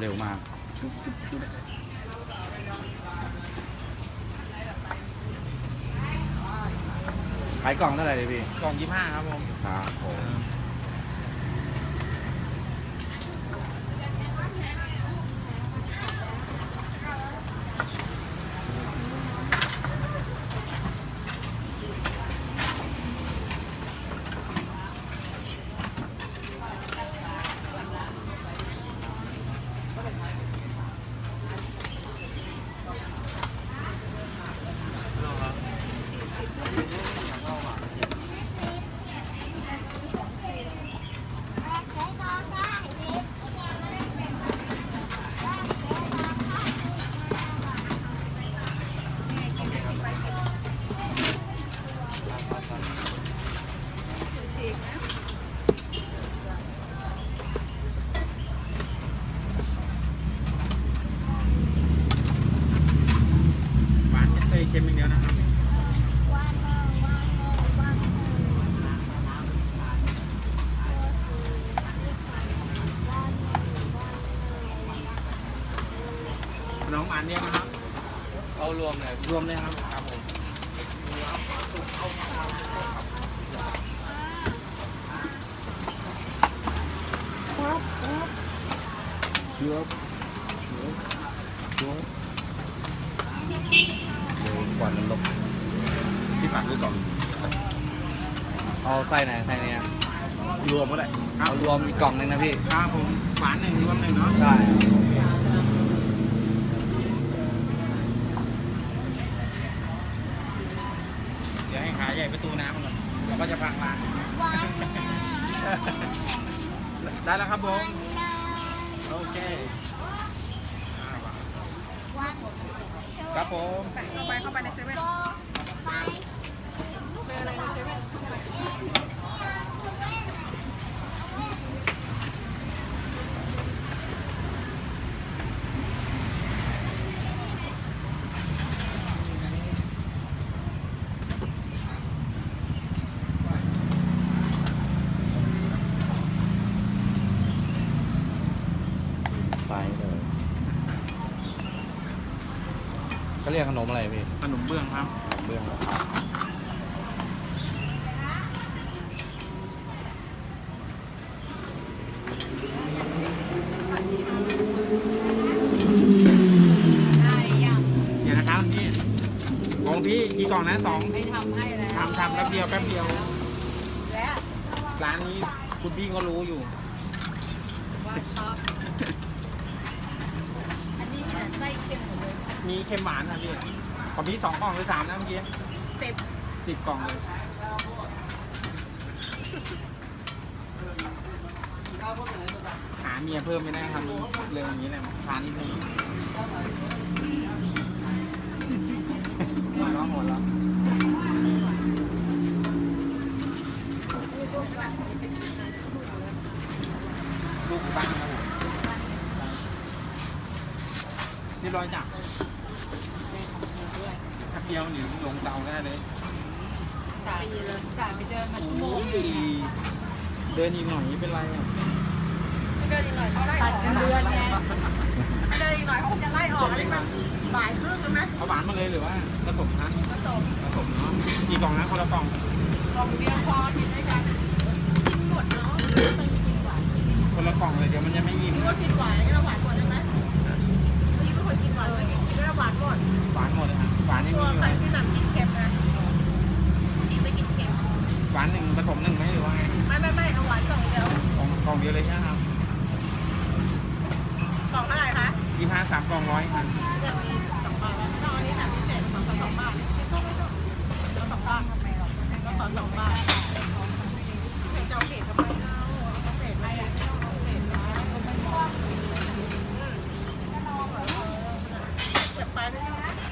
เร็วมาก ขายกล่องเท่าไหร่เลยพี่กล่องยี่ห้าครับผมครับผม หวานเค็มเค็มอย่างเดียวนะครับ น้องหวานเดียวนะครับ เอารวมเลยรวมเลยครับครับผมเชื้อเชื้อเชื้อเร็วกว่านั้นลบพี่ฝากดูกล่องเอาไส้ไหนไส้เนี้ยรวมก็ได้ครัเอาบรวมอีกกล่องหนึงนะพี่ครับผมหวานหนึ่งรวมหนึ่งเนาะใช่ เดี๋ยวให้ ขายใหญ่ประตูน้ำก่อนเดี๋ยวก็จะพังร้าน ได้แล้วครับผมโอเคครับผมเข้าไปเข้าไปในเซเว่นเจออะไรในเซเว่น ไส้เลยเขาเรียกขนมอะไรพี่ขนมเบื้องครับขนมเบื้องเหรอครับได้ยังเดี๋ยวนะครับพี่ของพี่กี่กล่องนะสองไม่ทำให้แล้วทำทำแป๊บเดียวแป๊บเดียว และร้านนี้คุณพี่ก็รู้อยู่ ว่าชอบ อันนี้มีแต่ไส้เค็มห มีเค็มหวานนะพี่ของพี่สองกล่องหรือสามนะเมื่อกี้เต็มสิบกล่องเลยหาเมียเพิ่มไม่ได้ครับเรื่องอย่างนี้แหละทานนิดนึงหัวเราะหัวเราะลูกบ้านครับผมเรียบร้อยจ้ะแป๊บ เดียวเดี๋ยวลงเตาได้เลยจ่ายเลยจ่ายไปเจอมาชั่วโมงโอ้ยเดินอีกหน่อยไม่เป็นไรอะเดินอีกหน่อยเขาไล่ออกเงินเดือนไงเดินอีกหน่อยเขาคงจะไล่ออกอะไรมันบ่ายครึ่งกันไหมเอาหวานมาเลยหรือว่าผสมนะผสมผสมเนาะกี่กล่องนะคนละกล่องกล่องเดียวพอกินด้วยกันกินหมดเนาะไม่กินหวานคนละกล่องเลยเดี๋ยวมันจะไม่อิ่มคิดว่ากินหวานก็หวานหมดได้ไหมพี่เป็นคนกินหวานเลยกินด้วยหวานหมดหวานหมดเลยครับ หวานนี่ตัมีวอยู่ใครที่แบบกินเค็มนะพี่ไม่กินเค็มหวานหนึ่งผสมหนึ่งไหมหรือว่าไงไม่ไม่ไม่เอาหวานกล่องเดียวกล่องกล่องเดียวเลยใช่ไหมครับกล่องเท่าไหร่คะยี่ห้าสามกล่องร้อยครับจะมีสองบาทแล้วก็อันนี้แบบพิเศษสองสองบาทไม่ต้องไม่ต้องแล้วสองบาททำไมหรอกก็สองสองบาทเพจเจ้าเพจทำไมเล่าเอาเพจไม่เอาเพจนะเก็บไปได้ไหม ค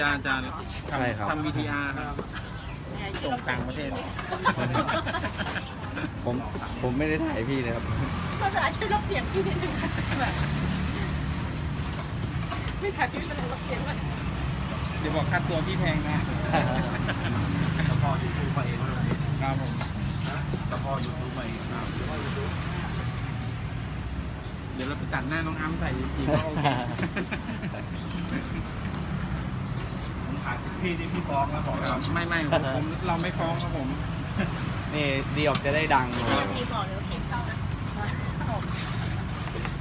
จ้าจ้าใช่ครับ ทำ VTR ครับส่งต่างประเทศ ผมผมไม่ได้ถ่ายพี่เลยครับ ไม่เป็นไรช่วยลบเสียงพี่นิดนึงแบบไม่ถ่ายพี่เป็นไรลบเสียงเลยเดี๋ยวบอกค่าตัวพี่แพงนะเฉพาะยูทูบมาเองเลยครับผมเฉพาะยูทูบมาเองครับเดี๋ยวเราไปตัดหน้าน้องอ้ำใส่อีกก็โอเคผมขาย พี่นี่พี่ฟ้องแล้วบอกแล้วไม่ไม่ผมผมเราไม่ฟ้องครับผม นี่ดีออกจะได้ดังเรียกทีมบอกเดี๋ยวทีมเข้านะ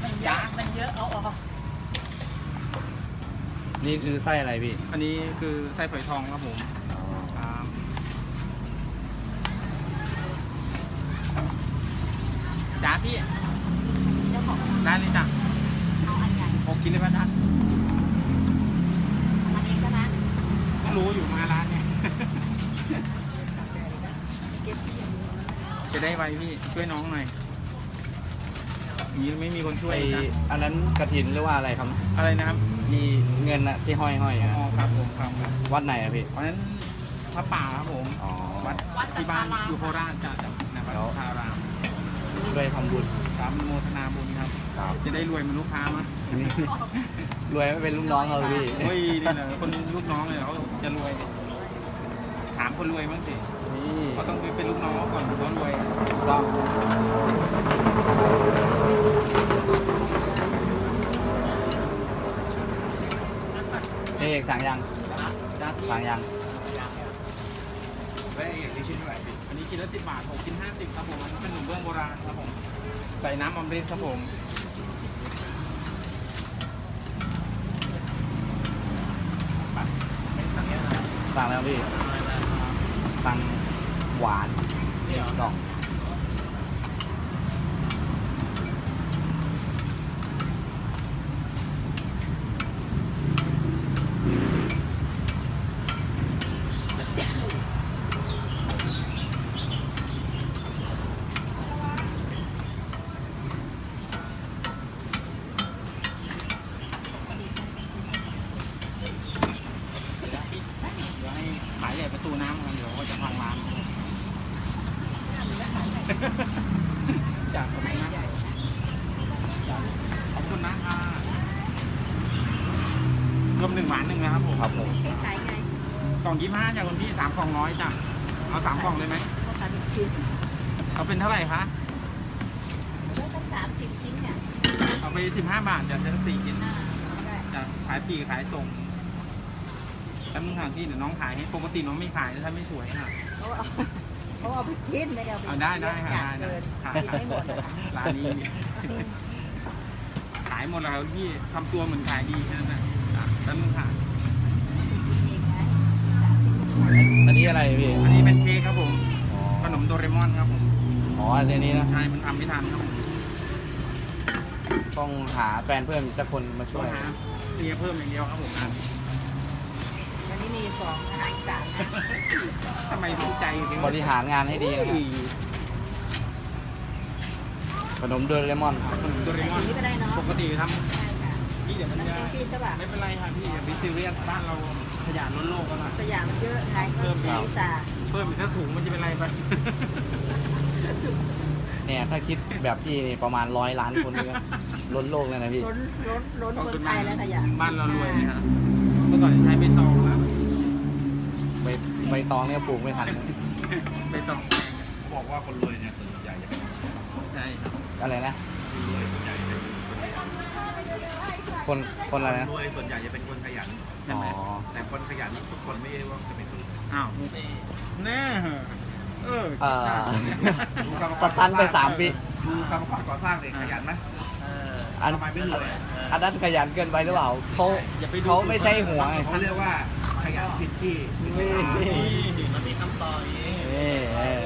มันเยอะมันเยอะเอาออกนี่คือไส้อะไรพี่ อันนี้คือไส้ฝอยทองครับผมครับจ้าพี่เจ้าของได้เลยจ้ะเอาอันใหญ่โอกินได้ไหมจ๊ะ อันนี้ก็นะ ก็รู้อยู่มาร้านเนี่ย จะได้ไวพี่ช่วยน้องหน่อยอย่างนี้ไม่มีคนช่วยไอจ้ะอันนั้นกระถินหรือว่าอะไรครับอะไรนะครับมีเงินอะที่ห้อยห้อยๆอะอ๋อครับผมครับครับวัดไหนอะพี่เพราะฉะนั้นพระป่าครับผมอ๋อ วัดที่บ้านอยู่โคราชจ้ะจ้ะนะวัดแล้ว สุทธารามช่วยทำบุญครับโมทนาบุญครับ ครับจะได้รวยเหมือนลูกค้ามั้ยนี่รวยไม่เป็นลูกน้องเขาเลยพี่ โอ้ยนี่แหละคนลูกน้องเลยเขาจะรวยถามคนรวยบ้างสินี่เขาต้องไปเป็นลูกน้องเขาก่อนถึงเขารวยต้องนี่เอกสั่งยังจ้าพี่สั่งยังและอย่างนี้ชิ้นเท่าไหร่พี่อันนี้กินละสิบบาทผมกินห้าสิบครับผมอันนี้เป็นหนุ่มเบื้องโบราณครับผมใส่น้ำอมฤตครับผมไปไม่สั่งเยอะนะสั่งแล้วพี่ังหวานดอกล่อง เดี๋ยวให้ขายใหญ่ประตูน้ำกันเดี๋ยวก็จะพังร้าน จากขอบคุณนะจากขอบคุณนะครับรวมหนึ่งหวานหนึ่งนะครับผมครับผมเค้กขายไงกล่องยี่ห้าจ้ะคุณพี่สามกล่องร้อยจ้ะเอาสามกล่องเลยไหมพวกขายเป็นชิ้นเอาเป็นเท่าไหร่คะแล้วตั้งสามสิบชิ้นเนี่ยเอาไปสิบห้าบาทจะจะสี่กินอ่าได้จะขายปลีกขายส่งแล้วมึงถามพี่เดี๋ยวน้องขายให้ปกติน้องไม่ขายถ้าไม่สวยค่ะเขาเอา เขาเอาไปกินไม่ได้เอาไปเอาได้ได้ค่ะอยากได้เกินค่ะกินไม่หมดเลยค่ะร้านนี้ขายหมดแล้วครับพี่ทำตัวเหมือนขายดีแค่นั้นนะอะแล้วมึงขายเองไงอันนี้อะไรพี่ อันนี้เป็นเค้กครับผมอ๋อขนมโดเรมอนครับผมอ๋ออันนี้นะ ใช่มันทำไม่ทันครับผมต้องหาแฟนเพิ่มอีกสักคนมาช่ช่ววยยหาเมียเพิ่มอย่างเดียวครับผมนะวันนี้มี สองอาหารสามนะทำไมรู้ใจถึงบริหารงานให้ดีนะเฮ้ยขนมโดเรมอน ขนมโดเรมอนนี่ก็ได้เนาะปกติทใช่ค่ะำพี่เดี๋ยวมันมันจะเป็นพี่ใช่ป่ะไม่เป็นไรครับพี่อย่าไปซีเรียสบ้านเราขยะล้นโลกแล้วนะสยามมันเยอะขายเพิ่มเสียสาเพิ่มอีกถ้าถุงมันจะเป็นไรไปเนี่ยถ้าคิดแบบพี่นี่ประมาณร้อยล้านคนเลยนะล้นโลกเลยนะพี่ ล้นล้นล้นเมืองไทยแล้วขยะบ้านเรารวยนะฮะเมื่อก่อนใช้ใบตองนะใบใบ ตองเนี่ยปลูกไม่ทันนะใบตองเขาบอกว่าคนรวยเนี่ยส่วนใหญ่จะเป็นใช่ครับอะไรนะคนรวยส่วนใหญ่จะเป็นคนคนอะไรคนนะรวยส่วนใหญ่จะเป็นคนขยันใช่อ๋ไหมอแต่คนขยันทุกคนไม่ได้ว่าจะเป็นคนรวยอ้าวแน่เออเอ่อดูกรรมกสรตันไปสามปีดูกรรมกรก่อสร้างเลยขยันไหมอันทำไมไม่รวยอันนั้นขยันเกินไปหรือเปล่าเขาอย่าไปดูเขาไม่ใช่หัวไงเขาเรียกว่า ขยันผิดที่นี่นี่มันมีคำตอบอย่างนี้นี่เออเออ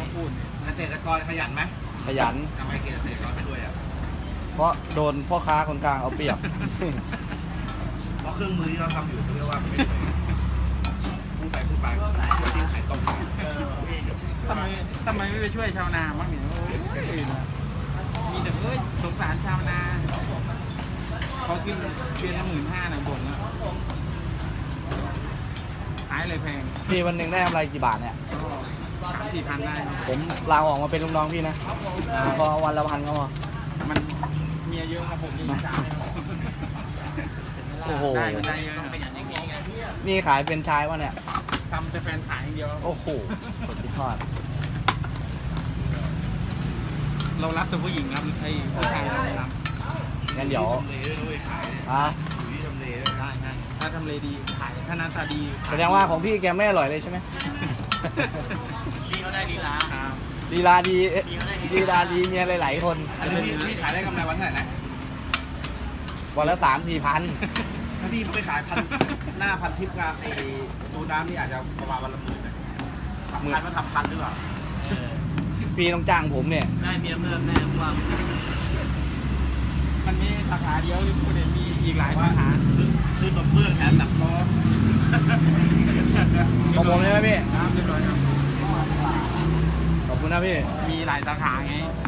ต้องพูดเกษตรกรขยันไหมขยัน ทำไมเกษตรกรไม่รวยอะเพราะโดนพ่อค้าคนกลางเอาเปรียบ เพราะเครื่องมือที่เราทำอยู่เขาเรียกว่าไม่รวยพูดไปพูดไปที่ขายตรงทำไมทำไมไม่ไปช่วยชาวนาบ้างเนี่ยโอ้ยมีแต่เอ้ยสงสารชาวนาเขาขึ้นเดือนละหมื่นห้าหน่อยบ่นนะายเลยแพงพี่วันหนึ่งได้กำไรกี่บาทเนี่ยสามสี่พันได้ครับผมลาออกมาเป็นลูกน้องพี่นะ พอวันละพันก็พอ มันเมียเยอะครับผมมีจ่ายครับโอ้โห ได้มันได้เยอะครับนี่ขายเป็นไชายวะเนี่ย ทำแต่แฟนขายอย่างเดียวครับโอ้โห สุดยอด เรารับแต่ผู้หญิงครับไอ้ผู้ชายเราไม่รับงั้นเดี๋ยวทำเลด้วยด้วยขายอะ ใช่ถ้าทำเลดีขายถ้าหน้าตาดีแสดงว่าของพี่แกไม่อร่อยเลยใช่ไหม พี่เขาได้ดีละครับลีลาดีเอ๊ะลีลาดีเมียหลายๆคนอันนี้พี่พี่ขายได้กำไรวันเท่าไหร่นะวันละสามสี่พัน ถ้าพี่ไปขายพันหน้าพันทิปกับไอ้ตูน้ำนี่อาจจะประมาณวันละหมื่นนะทำพันมันทำพันหรือเปล่าพี่ต้องจ้างผมเนี่ย ได้เมียเพิ่มแน่ว่ามันมีสาขาเดียวหรือคุณเห็นมีอีกหลายสาขาซื้อ นมเบื้องแถมหนักล้อของผมใช่ไหมพี่ครับเรียบร้อยครับ ขอบคุณนะพี่ มีหลายสาขาไงอ